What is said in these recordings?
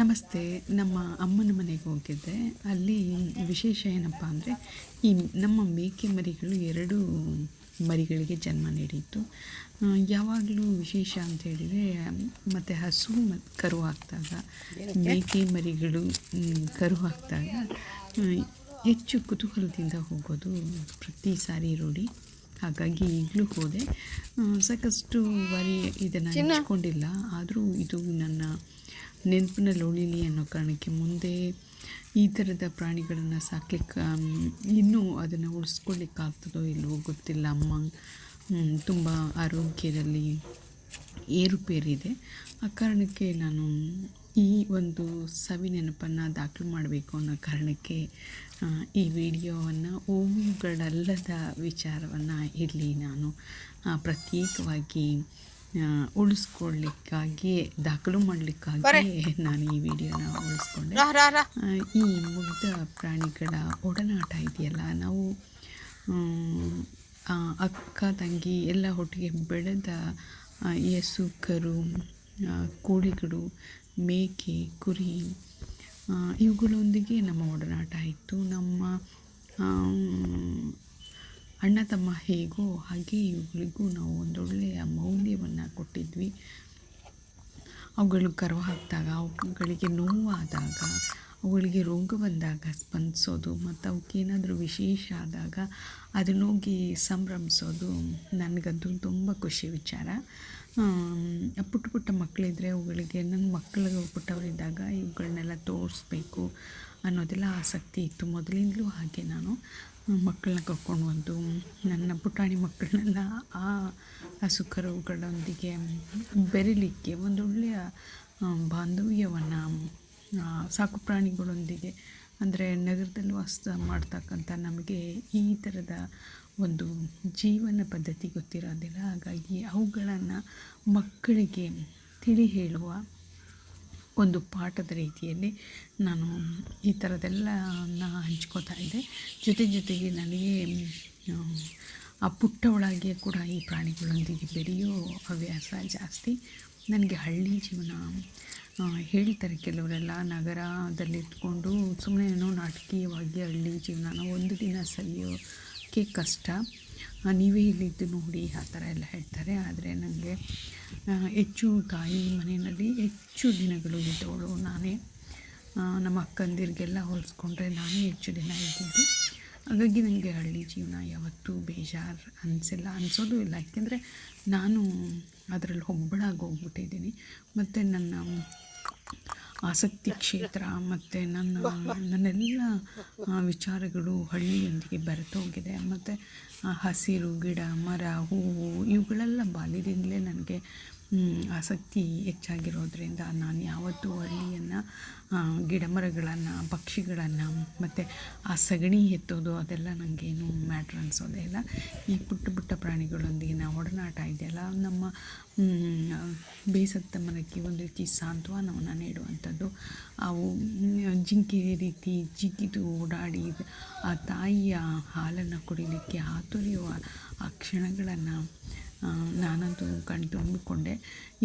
ನಮಸ್ತೆ ನಮ್ಮ ಅಮ್ಮನ ಮನೆಗೆ ಹೋಗಿದ್ದೆ. ಅಲ್ಲಿ ವಿಶೇಷ ಏನಪ್ಪ ಅಂದರೆ ಈ ನಮ್ಮ ಮೇಕೆ ಮರಿಗಳು ಎರಡು ಮರಿಗಳಿಗೆ ಜನ್ಮ ನೀಡಿತ್ತು ಯಾವಾಗಲೂ ವಿಶೇಷ ಅಂತ ಹೇಳಿದರೆ ಮತ್ತು ಹಸು ಮತ್ತು ಕರು ಹಾಕಿದಾಗ ಮೇಕೆ ಮರಿಗಳು ಕರು ಹಾಕಿದಾಗ ಹೆಚ್ಚು ಕುತೂಹಲದಿಂದ ಹೋಗೋದು ಪ್ರತಿ ಸಾರಿ ರೂಢಿ ಹಾಗಾಗಿ ಈಗಲೂ ಹೋದೆ. ಸಾಕಷ್ಟು ಬಾರಿ ಇದನ್ನು ಹಂಚ್ಕೊಂಡಿಲ್ಲ ಆದರೂ ಇದು ನನ್ನ ನೆನಪಿನಲ್ಲಿ ಉಳಿಲಿ ಅನ್ನೋ ಕಾರಣಕ್ಕೆ ಮುಂದೆ ಈ ಥರದ ಪ್ರಾಣಿಗಳನ್ನು ಸಾಕಲಿಕ್ಕೆ ಇನ್ನೂ ಅದನ್ನು ಉಳಿಸ್ಕೊಳ್ಳಿಕ್ಕಾಗ್ತದೋ ಇಲ್ಲವೋ ಗೊತ್ತಿಲ್ಲ. ಅಮ್ಮ ತುಂಬ ಆರೋಗ್ಯದಲ್ಲಿ ಏರುಪೇರಿದೆ. ಆ ಕಾರಣಕ್ಕೆ ನಾನು ಈ ಒಂದು ಸವಿ ನೆನಪನ್ನು ದಾಖಲು ಮಾಡಬೇಕು ಅನ್ನೋ ಕಾರಣಕ್ಕೆ ಈ ವಿಡಿಯೋವನ್ನು ಹೂವುಗಳಲ್ಲದ ವಿಚಾರವನ್ನು ಇಲ್ಲಿ ನಾನು. ಪ್ರತ್ಯೇಕವಾಗಿ ಉಳಿಸ್ಕೊಳ್ಳಿಕ್ಕಾಗಿ ದಾಖಲು ಮಾಡಲಿಕ್ಕಾಗಿ ನಾನು ಈ ವಿಡಿಯೋನ ಉಳಿಸ್ಕೊಂಡೆ. ಈ ಮುಗ್ಧ ಪ್ರಾಣಿಗಳ ಒಡನಾಟ ಇದೆಯಲ್ಲ ನಾವು ಅಕ್ಕ ತಂಗಿ ಎಲ್ಲ ಒಟ್ಟಿಗೆ ಬೆಳೆದ ಎಸು ಕರು ಕೋಳಿಗಳು ಮೇಕೆ ಕುರಿ ಇವುಗಳೊಂದಿಗೆ ನಮ್ಮ ಒಡನಾಟ ಇತ್ತು. ನಮ್ಮ ಅಣ್ಣ ತಮ್ಮ ಹೇಗೋ ಹಾಗೆ ಇವುಗಳಿಗೂ ನಾವು ಒಂದೊಳ್ಳೆಯ ಮೌಲ್ಯವನ್ನು ಕೊಟ್ಟಿದ್ವಿ. ಅವುಗಳು ಕರು ಹಾಕಿದಾಗ, ಅವುಗಳಿಗೆ ನೋವಾದಾಗ, ಅವುಗಳಿಗೆ ರೋಗ ಬಂದಾಗ ಸ್ಪಂದಿಸೋದು, ಮತ್ತು ಅವಕ್ಕೇನಾದರೂ ವಿಶೇಷ ಆದಾಗ ಅದನ್ನೋಗಿ ಸಂಭ್ರಮಿಸೋದು ನನಗಂತೂ ತುಂಬ ಖುಷಿ ವಿಚಾರ. ಪುಟ್ಟ ಪುಟ್ಟ ಮಕ್ಕಳಿದ್ರೆ ಅವುಗಳಿಗೆ ನನ್ನ ಮಕ್ಕಳು ಪುಟ್ಟವರಿದ್ದಾಗ ಇವುಗಳನ್ನೆಲ್ಲ ತೋರಿಸ್ಬೇಕು. ಅನ್ನೋದೆಲ್ಲ ಆಸಕ್ತಿ ಇತ್ತು. ಮೊದಲಿಂದಲೂ ಹಾಗೆ ನಾನು ಮಕ್ಕಳನ್ನ ಕರ್ಕೊಂಡು ಬಂದು, ನನ್ನ ಪುಟಾಣಿ ಮಕ್ಕಳನ್ನೆಲ್ಲ ಆ ಹಸು ಕರುಗಳೊಂದಿಗೆ ಬೆರಿಲಿಕ್ಕೆ ಒಂದೊಳ್ಳೆಯ ಬಾಂಧವ್ಯವನ್ನು ಸಾಕು ಪ್ರಾಣಿಗಳೊಂದಿಗೆ, ಅಂದರೆ ನಗರದಲ್ಲಿ ವಾಸ ಮಾಡ್ತಕ್ಕಂಥ ನಮಗೆ ಈ ಥರದ ಒಂದು ಜೀವನ ಪದ್ಧತಿ ಗೊತ್ತಿರೋದಿಲ್ಲ. ಹಾಗಾಗಿ ಅವುಗಳನ್ನು ಮಕ್ಕಳಿಗೆ ತಿಳಿ ಹೇಳುವ ಒಂದು ಪಾಠದ ರೀತಿಯಲ್ಲಿ ನಾನು ಈ ಥರದ್ದೆಲ್ಲ ಹಂಚ್ಕೋತಾ ಇದ್ದೆ. ಜೊತೆ ಜೊತೆಗೆ ನನಗೆ ಆ, ಪುಟ್ಟ ಒಳಗೆ ಕೂಡ ಈ ಪ್ರಾಣಿಗಳೊಂದಿಗೆ ಬೆರೆಯೋ ಹವ್ಯಾಸ ಜಾಸ್ತಿ. ನನಗೆ ಹಳ್ಳಿ ಜೀವನ ಹೇಳ್ತಾರೆ ಕೆಲವರೆಲ್ಲ ನಗರದಲ್ಲಿಟ್ಕೊಂಡು ಸುಮ್ಮನೆ ಏನೋ ನಾಟಕೀಯವಾಗಿ ಹಳ್ಳಿ ಜೀವನನ ಒಂದು ದಿನ ಸವಿಯೋಕ್ಕೆ ಕಷ್ಟ. ನೀವೇ ಇಲ್ಲಿದ್ದು ನೋಡಿ ಆ ಥರ ಎಲ್ಲ ಹೇಳ್ತಾರೆ. ಆದರೆ ನನಗೆ ಹೆಚ್ಚು ತಾಯಿ ಮನೆಯಲ್ಲಿ ಹೆಚ್ಚು ದಿನಗಳು ಇದ್ದವಳು ನಾನೇ. ನಮ್ಮ ಅಕ್ಕಂದಿರಿಗೆಲ್ಲ ಹೋಲಿಸ್ಕೊಂಡ್ರೆ ನಾನೇ ಹೆಚ್ಚು ದಿನ ಇದ್ದಿದ್ದು ಹಾಗಾಗಿ ನನಗೆ ಹಳ್ಳಿ ಜೀವನ ಯಾವತ್ತೂ ಬೇಜಾರು ಅನಿಸಿಲ್ಲ. ಅನಿಸೋದು ಇಲ್ಲ. ಯಾಕೆಂದರೆ ನಾನು ಅದರಲ್ಲಿ ಒಬ್ಬಳಾಗಿ ಹೋಗ್ಬಿಟ್ಟಿದ್ದೀನಿ. ಮತ್ತು ನನ್ನ ಆಸಕ್ತಿ ಕ್ಷೇತ್ರ ಮತ್ತು ನನ್ನ ನನ್ನೆಲ್ಲ ವಿಚಾರಗಳು ಹಳ್ಳಿಯೊಂದಿಗೆ ಬೆರೆತೋಗಿದೆ. ಮತ್ತು ಹಸಿರು, ಗಿಡ, ಮರ, ಹೂವು ಇವುಗಳೆಲ್ಲ ಬಾಲ್ಯದಿಂದಲೇ ನನಗೆ ಆಸಕ್ತಿ ಹೆಚ್ಚಾಗಿರೋದ್ರಿಂದ ನಾನು ಯಾವತ್ತೂ ಹಳ್ಳಿಯನ್ನು ಗಿಡ ಮರಗಳನ್ನು, ಪಕ್ಷಿಗಳನ್ನು ಮತ್ತು ಆ ಸಗಣಿ ಎತ್ತೋದು ಅದೆಲ್ಲ ನನಗೇನು ಮ್ಯಾಟ್ರ್ ಅನಿಸೋದೇ ಇಲ್ಲ. ಈ ಪುಟ್ಟ ಪುಟ್ಟ ಪ್ರಾಣಿಗಳೊಂದಿಗಿನ ಒಡನಾಟ ಇದೆಯಲ್ಲ, ನಮ್ಮ ಬೇಸತ್ತ ಮನಕ್ಕೆ ಒಂದು ರೀತಿ ಸಾಂತ್ವನವನ್ನು ನೀಡುವಂಥದ್ದು. ಅವು ಜಿಂಕೆ ರೀತಿ ಜಿಗಿದು ಓಡಾಡಿ, ಆ ತಾಯಿಯ ಹಾಲನ್ನು ಕುಡಿಲಿಕ್ಕೆ ಹಾತೊರೆಯುವ ಆ ಕ್ಷಣಗಳನ್ನು ನಾನಂತೂ ಕಣ್ತುಂಬಿಕೊಂಡೆ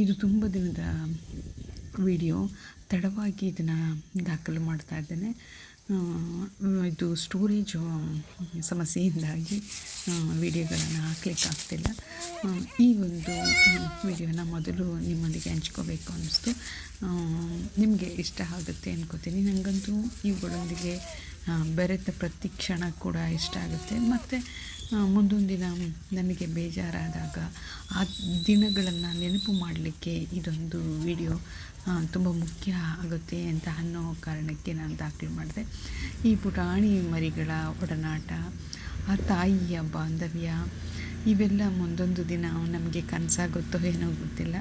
ಇದು ತುಂಬ ದಿನದ ವಿಡಿಯೋ. ತಡವಾಗಿ ಇದನ್ನು ದಾಖಲು ಮಾಡ್ತಾ ಇದ್ದೇನೆ. ಇದು ಸ್ಟೋರೇಜ್ ಸಮಸ್ಯೆಯಿಂದಾಗಿ ವಿಡಿಯೋಗಳನ್ನು ಹಾಕ್ಲಿಕ್ಕೆ ಆಗ್ತಿಲ್ಲ. ಈ ಒಂದು ವಿಡಿಯೋನ ಮೊದಲು ನಿಮ್ಮೊಂದಿಗೆ ಹಂಚ್ಕೋಬೇಕು ಅನ್ನಿಸ್ತು. ನಿಮಗೆ ಇಷ್ಟ ಆಗುತ್ತೆ ಅನ್ಕೋತೀನಿ. ನನಗಂತೂ ಇವುಗಳೊಂದಿಗೆ ಬೆರೆತ ಪ್ರತಿ ಕ್ಷಣ ಕೂಡ ಇಷ್ಟ ಆಗುತ್ತೆ. ಮತ್ತು ಮುಂದೊಂದು ದಿನ ನನಗೆ ಬೇಜಾರಾದಾಗ ಆ ದಿನಗಳನ್ನು ನೆನಪು ಮಾಡಲಿಕ್ಕೆ ಇದೊಂದು ವಿಡಿಯೋ ತುಂಬ ಮುಖ್ಯ ಆಗುತ್ತೆ ಅಂತ ಅನ್ನೋ ಕಾರಣಕ್ಕೆ ನಾನು ದಾಖಲು ಮಾಡಿದೆ. ಈ ಪುಟಾಣಿ ಮರಿಗಳ ಒಡನಾಟ, ಆ ತಾಯಿಯ ಬಾಂಧವ್ಯ, ಇವೆಲ್ಲ ಮುಂದೊಂದು ದಿನ ನಮಗೆ ಕನಸಾಗುತ್ತೋ ಏನೋ ಗೊತ್ತಿಲ್ಲ.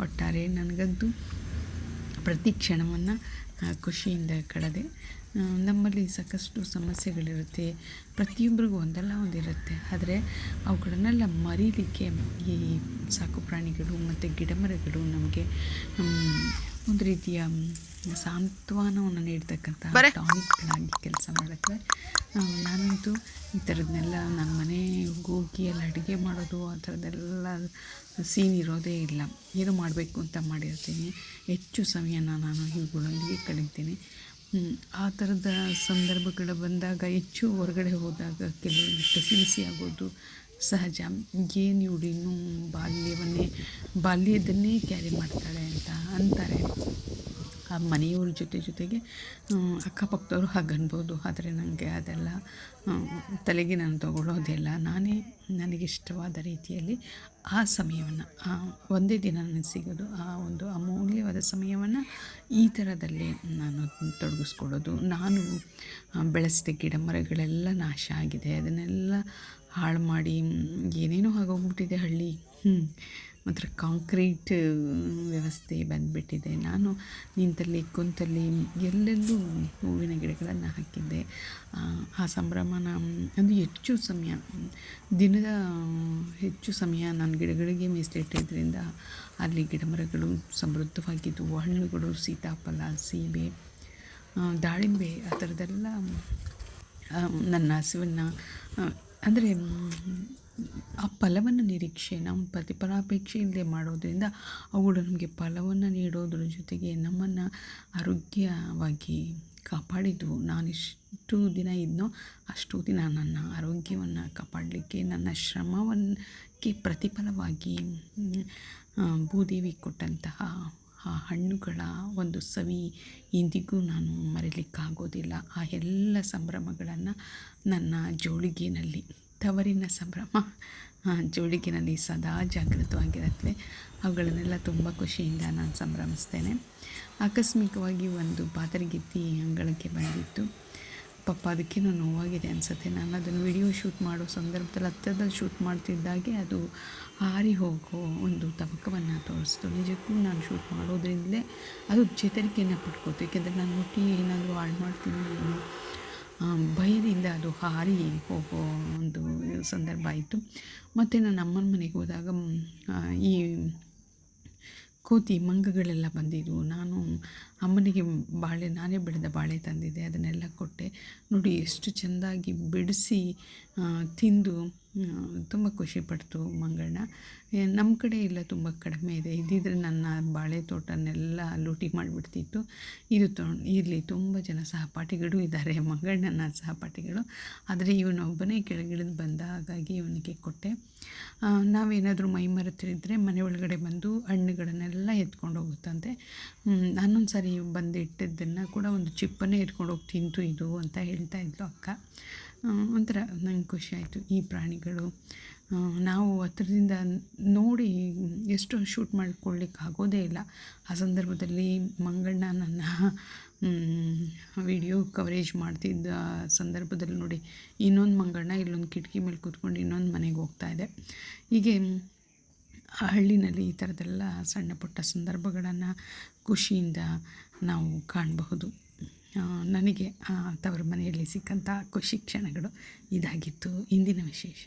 ಒಟ್ಟಾರೆ ನನಗಂತೂ ಪ್ರತಿ ಕ್ಷಣವನ್ನು ಖುಷಿಯಿಂದ ಕಳೆದೆ. ನಮ್ಮಲ್ಲಿ ಸಾಕಷ್ಟು ಸಮಸ್ಯೆಗಳಿರುತ್ತೆ. ಪ್ರತಿಯೊಬ್ಬರಿಗೂ ಒಂದಲ್ಲ ಒಂದಿರುತ್ತೆ. ಆದರೆ ಅವುಗಳನ್ನೆಲ್ಲ ಮರೀಲಿಕ್ಕೆ ಈ ಸಾಕು ಪ್ರಾಣಿಗಳು ಮತ್ತು ಗಿಡಮರಗಳು ನಮಗೆ ಒಂದು ರೀತಿಯ ಸಾಂತ್ವನವನ್ನು ನೀಡ್ತಕ್ಕಂಥ ಟಾನಿಕ್ಗಳಾಗಿ ಕೆಲಸ ಮಾಡುತ್ತೆ. ನಾನಂತೂ ಈ ಥರದನ್ನೆಲ್ಲ ನಾನು ಮನೆಗೆ ಹೋಗಿ ಅಲ್ಲಿ ಅಡುಗೆ ಮಾಡೋದು ಆ ಥರದ್ದೆಲ್ಲ ಸೀನ್ ಇರೋದೇ ಇಲ್ಲ. ಏನು ಮಾಡಬೇಕು ಅಂತ ಮಾಡಿರ್ತೀನಿ. ಹೆಚ್ಚು ಸಮಯನ ನಾನು ಇವುಗಳೊಂದಿಗೆ ಕಳೀತೀನಿ. ಆ ಥರದ ಸಂದರ್ಭಗಳು ಬಂದಾಗ ಹೆಚ್ಚು ಹೊರಗಡೆ ಹೋದಾಗ ಕೆಲವೊಂದಿಷ್ಟು ಸಿಸಿ ಆಗೋದು ಸಹಜ. ಏನು ಇವಳು ಇನ್ನೂ ಬಾಲ್ಯವನ್ನೇ, ಬಾಲ್ಯದನ್ನೇ ಕ್ಯಾರಿ ಮಾಡ್ತಾಳೆ ಅಂತ ಅಂತಾರೆ. ಆ ಮನೆಯವ್ರ ಜೊತೆ ಜೊತೆಗೆ ಅಕ್ಕಪಕ್ಕದವರು ಹಾಗೆ ಅನ್ಬೋದು. ಆದರೆ ನನಗೆ ಅದೆಲ್ಲ ತಲೆಗೆ ನಾನು ತಗೊಳ್ಳೋದಿಲ್ಲ ನಾನೇ ನನಗಿಷ್ಟವಾದ ರೀತಿಯಲ್ಲಿ ಆ ಸಮಯವನ್ನು ಒಂದೇ ದಿನ ನನಗೆ ಸಿಗೋದು ಆ ಒಂದು ಅಮೂಲ್ಯವಾದ ಸಮಯವನ್ನು ಈ ಥರದಲ್ಲಿ ನಾನು ತೊಡಗಿಸ್ಕೊಳ್ಳೋದು. ನಾನು ಆ, ಬೆಳೆಸಿದ ಗಿಡ ಮರಗಳೆಲ್ಲ ನಾಶ ಆಗಿದೆ. ಅದನ್ನೆಲ್ಲ ಹಾಳು ಮಾಡಿ ಏನೇನೋ ಆಗೋಗ್ಬಿಟ್ಟಿದೆ ಹಳ್ಳಿ. ಹ್ಞೂ ಮಾತ್ರ ಕಾಂಕ್ರೀಟ್ ವ್ಯವಸ್ಥೆ ಬಂದುಬಿಟ್ಟಿದೆ. ನಾನು ನಿಂತಲ್ಲಿ ಕುಂತಲ್ಲಿ ಎಲ್ಲೆಲ್ಲೂ ಹೂವಿನ ಗಿಡಗಳನ್ನು ಹಾಕಿದ್ದೆ. ಆ, ಸಂಭ್ರಮನ ಅದು ಹೆಚ್ಚು ಸಮಯ ದಿನದ ಹೆಚ್ಚು ಸಮಯ ನಾನು ಗಿಡಗಳಿಗೆ ಮೀಸಲಿಟ್ಟಿದ್ದರಿಂದ ಅಲ್ಲಿ ಗಿಡಮರಗಳು ಸಮೃದ್ಧವಾಗಿದ್ದವು ಹಣ್ಣುಗಳು ಸೀತಾಫಲ ಸೀಬೆ ದಾಳಿಂಬೆ ಆ ಥರದ್ದೆಲ್ಲ ನನ್ನ ಹಸುವನ್ನು ಅಂದರೆ ಆ ಫಲವನ್ನು ನಿರೀಕ್ಷೆ, ನಮ್ಮ ಪ್ರತಿಫಲಾಪೇಕ್ಷೆ ಇಲ್ಲದೆ ಮಾಡೋದರಿಂದ ಅವುಗಳು ನಮಗೆ ಫಲವನ್ನು ನೀಡೋದ್ರ ಜೊತೆಗೆ ನಮ್ಮನ್ನು ಆರೋಗ್ಯವಾಗಿ ಕಾಪಾಡಿದ್ವು. ನಾನಿಷ್ಟು ದಿನ ಇದ್ನೋ ಅಷ್ಟು ದಿನ ನನ್ನ ಆರೋಗ್ಯವನ್ನು ಕಾಪಾಡಲಿಕ್ಕೆ, ನನ್ನ ಶ್ರಮವನ್ನಕ್ಕೆ ಪ್ರತಿಫಲವಾಗಿ ಭೂದೇವಿ ಕೊಟ್ಟಂತಹ ಆ ಹಣ್ಣುಗಳ ಒಂದು ಸವಿ ಇಂದಿಗೂ ನಾನು ಮರೀಲಿಕ್ಕಾಗೋದಿಲ್ಲ ಆ ಎಲ್ಲ ಸಂಭ್ರಮಗಳನ್ನು ನನ್ನ ಜೋಳಿಗೆಯಲ್ಲಿ ತವರಿನ ಸಂಭ್ರಮ. ಜೋಳಿಗೆನಲ್ಲಿ ಸದಾ ಜಾಗೃತವಾಗಿರುತ್ತೆ ಅವುಗಳನ್ನೆಲ್ಲ ತುಂಬ ಖುಷಿಯಿಂದ ನಾನು ಸಂಭ್ರಮಿಸ್ತೇನೆ. ಆಕಸ್ಮಿಕವಾಗಿ ಒಂದು ಪಾತರಗಿತ್ತಿ ಅಂಗಳಕ್ಕೆ ಬಂದಿತ್ತು. ಪಾಪ, ಅದಕ್ಕೇನೋ ನೋವಾಗಿದೆ ಅನಿಸುತ್ತೆ. ನಾನು ಅದನ್ನು ವಿಡಿಯೋ ಶೂಟ್ ಮಾಡೋ ಸಂದರ್ಭದಲ್ಲಿ, ಹತ್ತಿರದಲ್ಲಿ ಶೂಟ್ ಮಾಡ್ತಿದ್ದಾಗೆ ಅದು ಹಾರಿ ಹೋಗೋ ಒಂದು ತಬಕವನ್ನು ತೋರಿಸ್ತು. ನಿಜಕ್ಕೂ ನಾನು ಶೂಟ್ ಮಾಡೋದ್ರಿಂದಲೇ ಅದು ಚೇತರಿಕೆಯನ್ನು ಪಡ್ಕೋತು. ಏಕೆಂದರೆ ನಾನು ಮುಟ್ಟಿ ಏನಾದರೂ ಹಾಳು ಮಾಡ್ತೀನಿ, ಏನೋ ಭಯದಿಂದ ಅದು ಹಾರಿ ಹೋಗೋ ಒಂದು ಸಂದರ್ಭ ಆಯಿತು. ಮತ್ತು ನಾನು ಅಮ್ಮನ ಮನೆಗೆ ಹೋದಾಗ ಈ ಕೋತಿ ಮಂಗಗಳೆಲ್ಲ ಬಂದಿದ್ವು. ನಾನು ಅಮ್ಮನಿಗೆ ಬಾಳೆ, ನಾನೇ ಬೆಳೆದ ಬಾಳೆ ತಂದಿದ್ದೆ. ಅದನ್ನೆಲ್ಲ ಕೊಟ್ಟೆ. ನೋಡಿ, ಎಷ್ಟು ಚೆಂದಾಗಿ ಬಿಡಿಸಿ ತಿಂದು ತುಂಬ ಖುಷಿಪಡ್ತು ಮಂಗಳನ್ನ ನಮ್ಮ ಕಡೆ ಎಲ್ಲ ತುಂಬ ಕಡಿಮೆ ಇದೆ. ಇದ್ದಿದ್ರೆ ನನ್ನ ಬಾಳೆ ತೋಟನೆಲ್ಲ ಲೂಟಿ ಮಾಡಿಬಿಡ್ತಿತ್ತು. ಇದು ತೊ, ಇರಲಿ, ತುಂಬ ಜನ ಸಹಪಾಠಿಗಳು ಇದ್ದಾರೆ ಮಂಗಳನ್ನ ಸಹಪಾಠಿಗಳು. ಆದರೆ ಇವನೊಬ್ಬನೇ ಕೆಳಗಿಳಿದು ಬಂದ ಹಾಗಾಗಿ ಇವನಿಗೆ ಕೊಟ್ಟೆ. ನಾವೇನಾದರೂ ಮೈ ಮರೆತಿದ್ರೆ ಮನೆ ಒಳಗಡೆ ಬಂದು ಹಣ್ಣುಗಳನ್ನೆಲ್ಲ ಎತ್ಕೊಂಡು ಹೋಗುತ್ತಂತೆ. ನಾನೊಂದು ಸಾರಿ ಬಂದು ಇಟ್ಟಿದ್ದನ್ನು ಕೂಡ ಒಂದು ಚಿಪ್ಪನ್ನೇ ಎತ್ಕೊಂಡು ಹೋಗಿ ತಿಂತು ಇದು ಅಂತ ಹೇಳ್ತಾ ಇದ್ಲು ಅಕ್ಕ. ಒಂಥರ ನಂಗೆ ಖುಷಿಯಾಯಿತು ಈ ಪ್ರಾಣಿಗಳು ನಾವು ಹತ್ರದಿಂದ ನೋಡಿ ಎಷ್ಟು ಶೂಟ್ ಮಾಡ್ಕೊಳ್ಳಿಕ್ಕೆ ಆಗೋದೇ ಇಲ್ಲ. ಆ ಸಂದರ್ಭದಲ್ಲಿ ಮಂಗಣ್ಣ ನನ್ನ ವಿಡಿಯೋ ಕವರೇಜ್ ಮಾಡ್ತಿದ್ದ ಸಂದರ್ಭದಲ್ಲಿ ನೋಡಿ, ಇನ್ನೊಂದು ಮಂಗಣ್ಣ ಇಲ್ಲೊಂದು ಕಿಟಕಿ ಮೇಲೆ ಕೂತ್ಕೊಂಡು ಇನ್ನೊಂದು ಮನೆಗೆ ಹೋಗ್ತಾ ಇದೆ. ಹೀಗೆ ಹಳ್ಳಿನಲ್ಲಿ ಈ ಥರದ್ದೆಲ್ಲ ಸಣ್ಣ ಪುಟ್ಟ ಸಂದರ್ಭಗಳನ್ನು ಖುಷಿಯಿಂದ ನಾವು ಕಾಣಬಹುದು. ನನಗೆ ತವರು ಮನೆಯಲ್ಲಿ ಸಿಕ್ಕಂಥ ಖುಷಿ ಕ್ಷಣಗಳು ಇದಾಗಿತ್ತು. ಇಂದಿನ ವಿಶೇಷ.